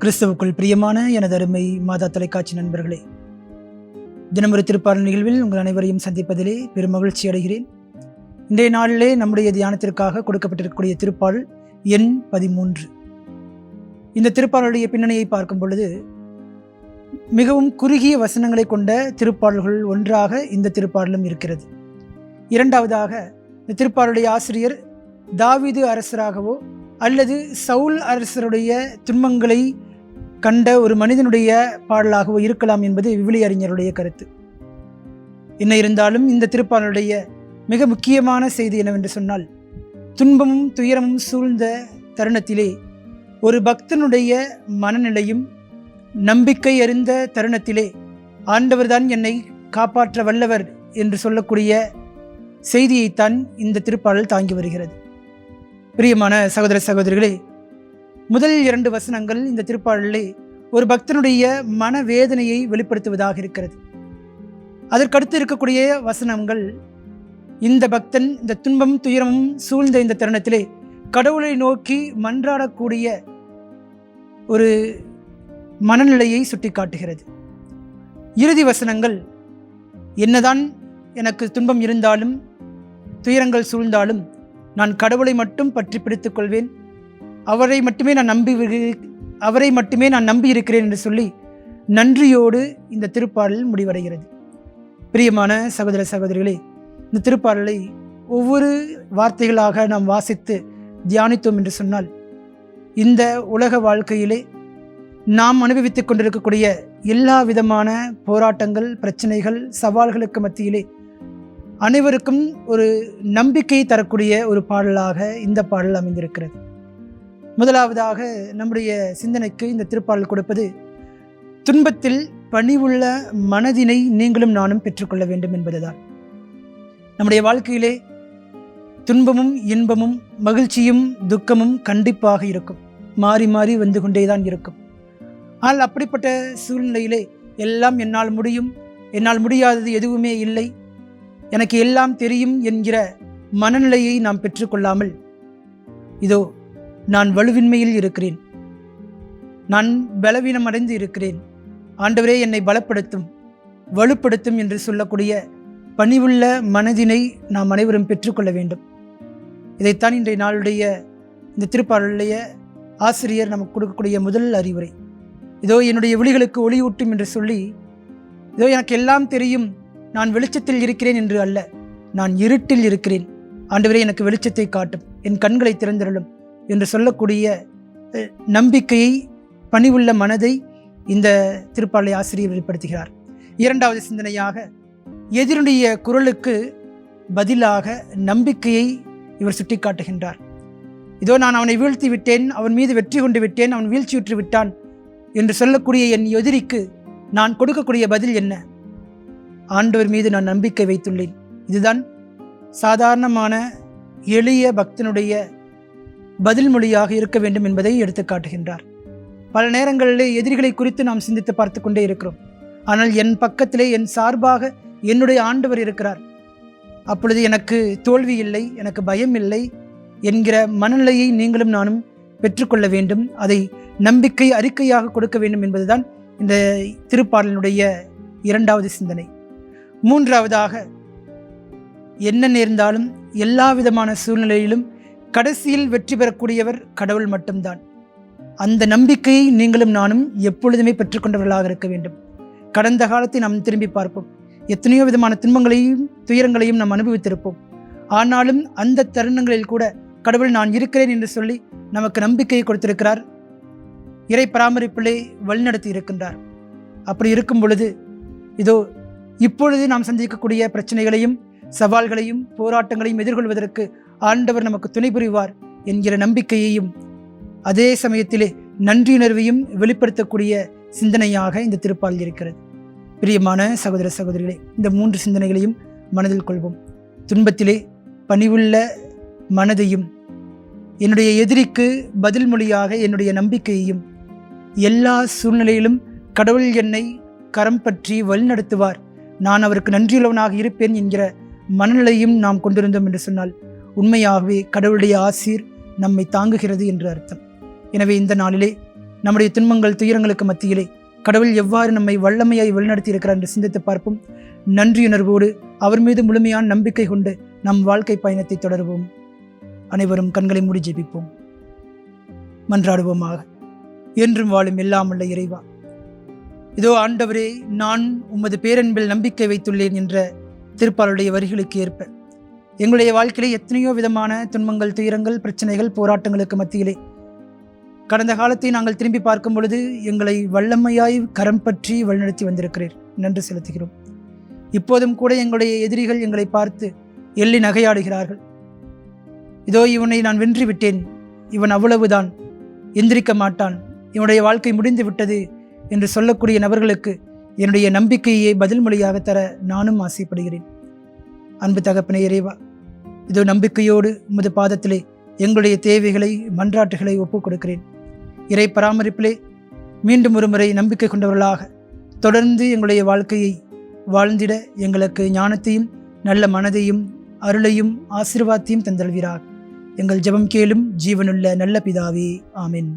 கிறிஸ்தவுக்குள் பிரியமான எனது அருமை மாதா தொலைக்காட்சி நண்பர்களே தினமொரு திருப்பாடல் நிகழ்வில் உங்கள் அனைவரையும் சந்திப்பதிலே பெரும் மகிழ்ச்சி அடைகிறேன். இன்றைய நாளிலே நம்முடைய தியானத்திற்காக கொடுக்கப்பட்டிருக்கக்கூடிய திருப்பாடல் எண் பதிமூன்று. இந்த திருப்பாடலுடைய பின்னணியை பார்க்கும் பொழுது மிகவும் குறுகிய வசனங்களை கொண்ட திருப்பாடல்கள் ஒன்றாக இந்த திருப்பாடலும் இருக்கிறது. இரண்டாவதாக இந்த திருப்பாடலுடைய ஆசிரியர் தாவீது அரசராகவோ அல்லது சவுல் அரசருடைய துன்பங்களை கண்ட ஒரு மனிதனுடைய பாடலாகவோ இருக்கலாம் என்பது விவிலி அறிஞருடைய கருத்து. என்ன இருந்தாலும் இந்த திருப்பாடலுடைய மிக முக்கியமான செய்தி என்னவென்று சொன்னால் துன்பமும் துயரமும் சூழ்ந்த தருணத்திலே ஒரு பக்தனுடைய மனநிலையும் நம்பிக்கை அறிந்த தருணத்திலே ஆண்டவர்தான் என்னை காப்பாற்ற வல்லவர் என்று சொல்லக்கூடிய செய்தியைத்தான் இந்த திருப்பாடல் தாங்கி வருகிறது. பிரியமான சகோதர சகோதரிகளே முதல் இரண்டு வசனங்கள் இந்த திருப்பாடலிலே ஒரு பக்தனுடைய மனவேதனையை வெளிப்படுத்துவதாக இருக்கிறது. அதற்கடுத்து இருக்கக்கூடிய வசனங்கள் இந்த பக்தன் இந்த துன்பம் துயரமும் சூழ்ந்த இந்த தருணத்திலே கடவுளை நோக்கி மன்றாடக்கூடிய ஒரு மனநிலையை சுட்டிக்காட்டுகிறது. இறுதி வசனங்கள் என்னதான் எனக்கு துன்பம் இருந்தாலும் துயரங்கள் சூழ்ந்தாலும் நான் கடவுளை மட்டும் பற்றி பிடித்துக்கொள்வேன் அவரை மட்டுமே நான் நம்பி அவரை மட்டுமே நான் நம்பி இருக்கிறேன் என்று சொல்லி நன்றியோடு இந்த திருப்பாடல் முடிவடைகிறது. பிரியமான சகோதர சகோதரிகளே இந்த திருப்பாடலை ஒவ்வொரு வார்த்தைகளாக நாம் வாசித்து தியானித்தோம் என்று சொன்னால் இந்த உலக வாழ்க்கையிலே நாம் அனுபவித்துக் கொண்டிருக்கக்கூடிய எல்லா விதமான போராட்டங்கள் பிரச்சனைகள் சவால்களுக்கு மத்தியிலே அனைவருக்கும் ஒரு நம்பிக்கை தரக்கூடிய ஒரு பாடலாக இந்த பாடல் அமைந்திருக்கிறது. முதலாவதாக நம்முடைய சிந்தனைக்கு இந்த திருப்பாடல் கொடுப்பது துன்பத்தில் பணிவுள்ள மனதினை நீங்களும் நானும் பெற்றுக்கொள்ள வேண்டும் என்பதுதான். நம்முடைய வாழ்க்கையிலே துன்பமும் இன்பமும் மகிழ்ச்சியும் துக்கமும் கண்டிப்பாக இருக்கும். மாறி மாறி வந்து கொண்டேதான் இருக்கும். ஆனால் அப்படிப்பட்ட சூழ்நிலையிலே எல்லாம் என்னால் முடியும் என்னால் முடியாதது எதுவுமே இல்லை. எனக்கு எல்லாம் தெரியும் என்கிற மனநிலையை நாம் பெற்றுக்கொள்ளாமல் இதோ நான் வலுவின்மையில் இருக்கிறேன். நான் பலவீனமடைந்து இருக்கிறேன். ஆண்டவரே என்னை பலப்படுத்தும் வலுப்படுத்தும் என்று சொல்லக்கூடிய பணிவுள்ள மனதினை நாம் அனைவரும் பெற்றுக்கொள்ள வேண்டும். இதைத்தான் இன்றைய நாளுடைய இந்த திருப்பாடலுடைய ஆசிரியர் நமக்கு கொடுக்கக்கூடிய முதல் அறிவுரை. இதோ என்னுடைய விழிகளுக்கு ஒளியூட்டும் என்று சொல்லி இதோ எனக்கு எல்லாம் தெரியும் நான் வெளிச்சத்தில் இருக்கிறேன் என்று அல்ல நான் இருட்டில் இருக்கிறேன். ஆண்டவரே எனக்கு வெளிச்சத்தை காட்டும் என் கண்களை திறந்திரலும் என்று சொல்லக்கூடிய நம்பிக்கையை பணிவுள்ள மனதை இந்த திருப்பாளை ஆசிரியர் வெளிப்படுத்துகிறார். இரண்டாவது சிந்தனையாக எதிரினுடைய குரலுக்கு பதிலாக நம்பிக்கையை இவர் சுட்டிக்காட்டுகின்றார். இதோ நான் அவனை வீழ்த்தி விட்டேன் அவன் மீது வெற்றி கொண்டு விட்டேன் அவன் வீழ்ச்சியுற்று விட்டான் என்று சொல்லக்கூடிய என் எதிரிக்கு நான் கொடுக்கக்கூடிய பதில் என்ன? ஆண்டவர் மீது நான் நம்பிக்கை வைத்துள்ளேன். இதுதான் சாதாரணமான எளிய பக்தனுடைய பதில் மொழியாக இருக்க வேண்டும் என்பதை எடுத்துக்காட்டுகின்றார் பல நேரங்களிலே எதிரிகளை குறித்து நாம் சிந்தித்து பார்த்து கொண்டே இருக்கிறோம். ஆனால் என் பக்கத்திலே என் சார்பாக என்னுடைய ஆண்டவர் இருக்கிறார். அப்பொழுது எனக்கு தோல்வி இல்லை எனக்கு பயம் இல்லை என்கிற மனநிலையை நீங்களும் நானும் பெற்றுக்கொள்ள வேண்டும். அதை நம்பிக்கை அறிக்கையாக கொடுக்க வேண்டும் என்பதுதான் இந்த திருப்பாடலினுடைய இரண்டாவது சிந்தனை. மூன்றாவதாக என்ன நேர்ந்தாலும் எல்லா விதமான சூழ்நிலையிலும் கடைசியில் வெற்றி பெறக்கூடியவர் கடவுள் மட்டும்தான். அந்த நம்பிக்கையை நீங்களும் நானும் எப்பொழுதுமே பெற்றுக்கொண்டவர்களாக இருக்க வேண்டும். கடந்த காலத்தை நாம் திரும்பி பார்ப்போம். எத்தனையோ விதமான துன்பங்களையும் துயரங்களையும் நாம் அனுபவித்திருப்போம். ஆனாலும் அந்த தருணங்களில் கூட கடவுள் நான் இருக்கிறேன் என்று சொல்லி நமக்கு நம்பிக்கையை கொடுத்திருக்கிறார். இறை பராமரிப்பிலே வழிநடத்தி இருக்கின்றார். அப்படி இருக்கும் பொழுது இதோ இப்பொழுது நாம் சந்திக்கக்கூடிய பிரச்சனைகளையும் சவால்களையும் போராட்டங்களையும் எதிர்கொள்வதற்கு ஆண்டவர் நமக்கு துணை புரிவார் என்கிற நம்பிக்கையையும் அதே சமயத்திலே நன்றியுணர்வையும் வெளிப்படுத்தக்கூடிய சிந்தனையாக இந்த திருப்பால் இருக்கிறது. பிரியமான சகோதர சகோதரிகளே இந்த மூன்று சிந்தனைகளையும் மனதில் கொள்வோம். துன்பத்திலே பணிவுள்ள மனதையும் என்னுடைய எதிரிக்கு பதில் மொழியாக என்னுடைய நம்பிக்கையையும் எல்லா சூழ்நிலையிலும் கடவுள் என்னை கரம் பற்றி வழிநடத்துவார் நான் அவருக்கு நன்றியுள்ளவனாக இருப்பேன் என்கிற மனநிலையும் நாம் கொண்டிருந்தோம் என்று சொன்னால் உண்மையாகவே கடவுளுடைய ஆசீர் நம்மை தாங்குகிறது என்று அர்த்தம். எனவே இந்த நாளிலே நம்முடைய துன்பங்கள் துயரங்களுக்கு மத்தியிலே கடவுள் எவ்வாறு நம்மை வல்லமையாய் வழிநடத்தி இருக்கிறார் என்று சிந்தித்து பார்ப்போம். நன்றியுணர்வோடு அவர் மீது முழுமையான நம்பிக்கை கொண்டு நம் வாழ்க்கை பயணத்தை தொடருவோம். அனைவரும் கண்களை மூடி ஜெபிப்போம். மன்றாடுவோமாக. என்றும் வாழும் இல்லாமல்ல இறைவா. இதோ ஆண்டவரே நான் உமது பேரன்பில் நம்பிக்கை வைத்துள்ளேன் என்ற திருப்பாளுடைய வரிகளுக்கு ஏற்ப எங்களுடைய வாழ்க்கையிலே எத்தனையோ விதமான துன்பங்கள் துயரங்கள் பிரச்சனைகள் போராட்டங்களுக்கு மத்தியிலே. கடந்த காலத்தை நாங்கள் திரும்பி பார்க்கும் பொழுது எங்களை வல்லமையாய் கரம் பற்றி வழிநடத்தி வந்திருக்கிறீர். நன்றி செலுத்துகிறோம். இப்போதும் கூட எங்களுடைய எதிரிகள் எங்களை பார்த்து எள்ளி நகையாடுகிறார்கள். இதோ இவனை நான் வென்று விட்டேன். இவன் அவ்வளவுதான். எந்திரிக்க மாட்டான். இவனுடைய வாழ்க்கை முடிந்து விட்டது என்று சொல்லக்கூடிய நபர்களுக்கு என்னுடைய நம்பிக்கையை பதில் மொழியாக தர நானும் ஆசைப்படுகிறேன். அன்பு தகப்பினை இறைவா இதோ நம்பிக்கையோடு உமது பாதத்திலே எங்களுடைய தேவைகளை மன்றாட்டுகளை ஒப்புக் கொடுக்கிறேன் இறை பராமரிப்பிலே மீண்டும் ஒரு முறை நம்பிக்கை கொண்டவர்களாக தொடர்ந்து எங்களுடைய வாழ்க்கையை வாழ்ந்திட எங்களுக்கு ஞானத்தையும் நல்ல மனதையும் அருளையும் ஆசீர்வாத்தையும் தந்தல்வீராக எங்கள் ஜெபம் கேளும் ஜீவனுள்ள நல்ல பிதாவே. ஆமின்.